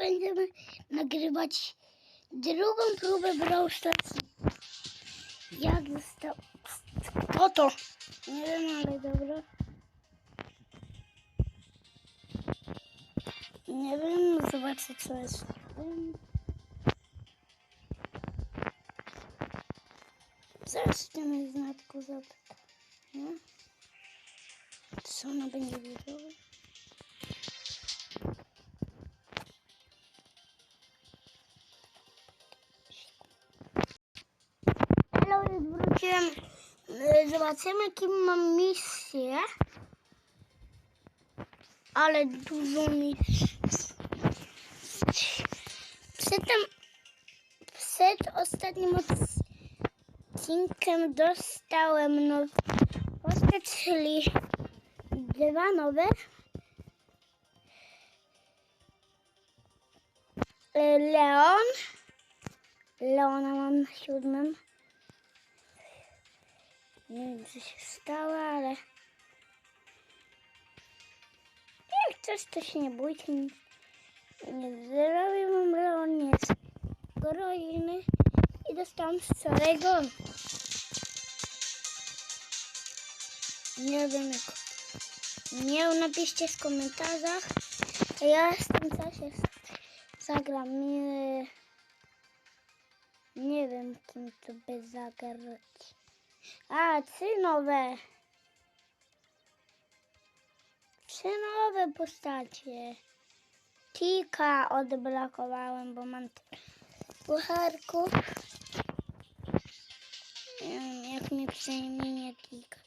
będziemy nagrywać drugą próbę Brawl Stars. Jak został... Kto to? Nie wiem, ale dobra. Nie wiem, zobaczę co jest. Tym znatku zapytam. Nie? Co ona będzie wiedziała? Zobaczymy, kim mam misję. Ale dużo misji. Przedtem, przed ostatnim odcinkiem dostałem no, postać, czyli dwa nowe. E, Leon. Leona mam na siódmym. Nie wiem, co się stało, ale... Jak coś, to się nie bójcie. Nie zrobię wam Leon jest groźny i dostałam wczoraj go. Nie wiem jak. Nie napiszcie w komentarzach. a Ja jestem coś jest. Zagram. Nie, nie wiem kim to by zagrać. A, trzy nowe. Trzy nowe postacie. Tika odblokowałem, bo mam wiem, jak mi przejmie Tika.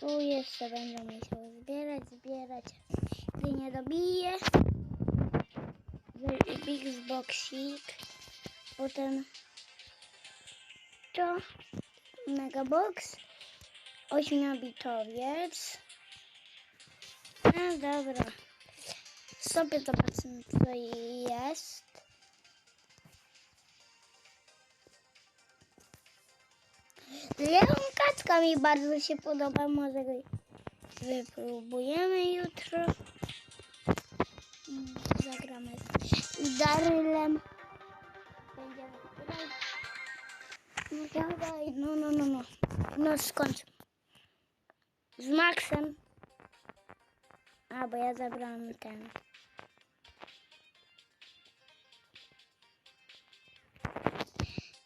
Tu jeszcze będę musiał zbierać, zbierać. Gdy nie dobiję. Big Boxik. Potem to Megabox. Ośmiobitowiec. No dobra. Sobie zobaczymy co jest. Leon kaczka mi bardzo się podoba. Może go wypróbujemy jutro. Zagramy z Darylem. Będziemy grać. No dawaj, no, no, no, no. No skończ. Z Maxem. A, bo ja zabrałam ten.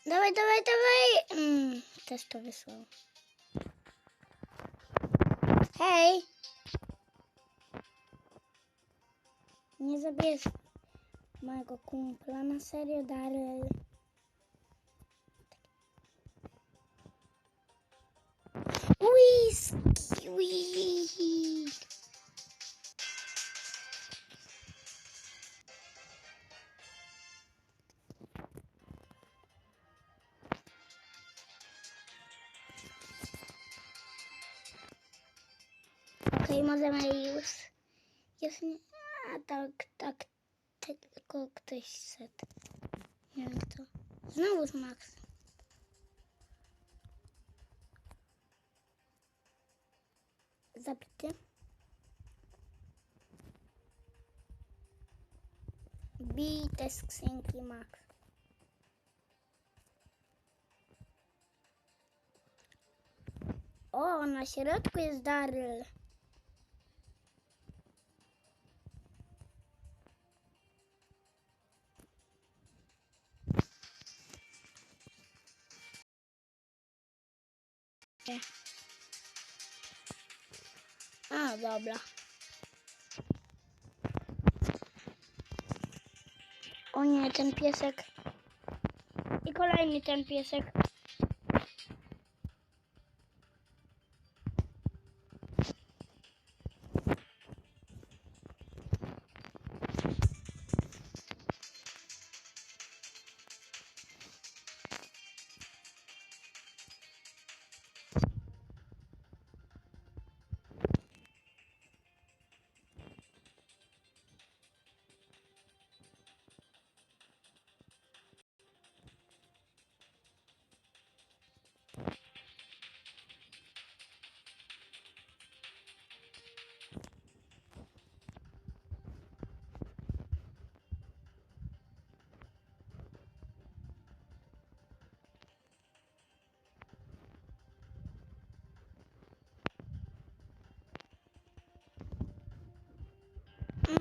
Dawaj, dawaj, dawaj. Mm, też to wysłał. Hej. Nie zabierz mojego kumpla na serio, Daryl. Whisky. Okej, możemy już. Jest nie... A tak, tak, tylko ktoś set. Nie wiem kto. Znowu z Max. Zabity. Bij te skrzynki Max. O, na środku jest Daryl. Nie. A, dobra. O nie, ten piesek. I kolejny ten piesek.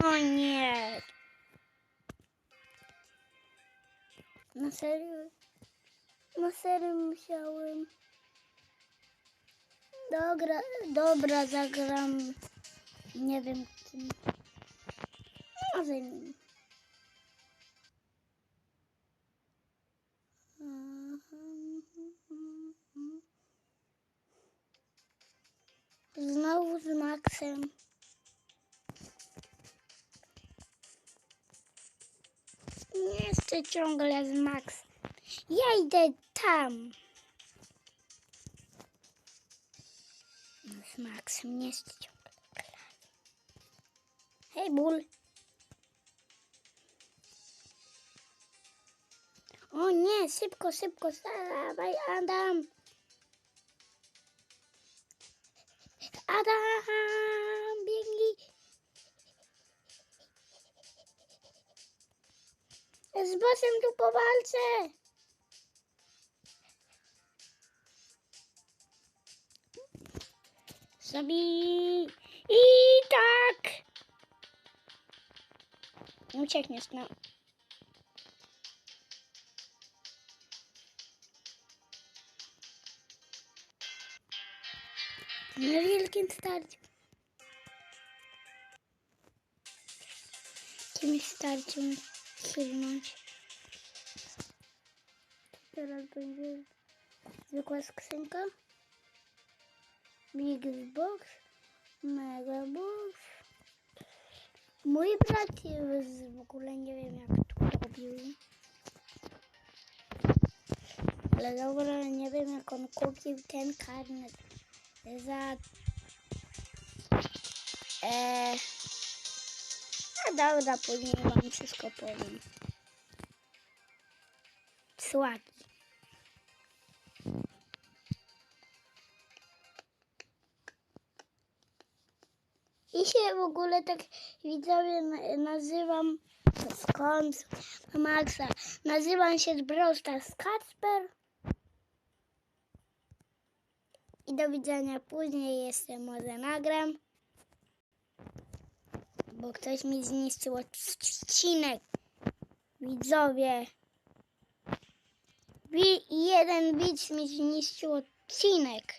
O nie. Na serio? Na serio musiałem. Dobra, dobra, zagram. Nie wiem kim. Może nim. Znowu z Maxem. Chcę ciągle z Max. Ja idę tam. Z Maxem nie chcę ciągle. Hej, ból. O nie, szybko, szybko, dawaj Adam. Adam, Z bossem tu po walce. Zabij. I tak. Uciekniesz, no. Na wielkim starciu. Jakimś starciu chylnąć. Teraz będzie zwykła skrzynka. Big Box. Mega Box. Mój brat jest w ogóle nie wiem jak to robił. Ale dobra, nie wiem jak on kupił ten karnet za... Eee... Dobra, później wam wszystko powiem. Słaki. I się w ogóle tak widzowie na- nazywam skąd Maxa. Nazywam się z Stars Kacper. I do widzenia później jeszcze może nagram. Bo ktoś mi zniszczył odcinek. Widzowie. Wi- jeden widz mi zniszczył odcinek.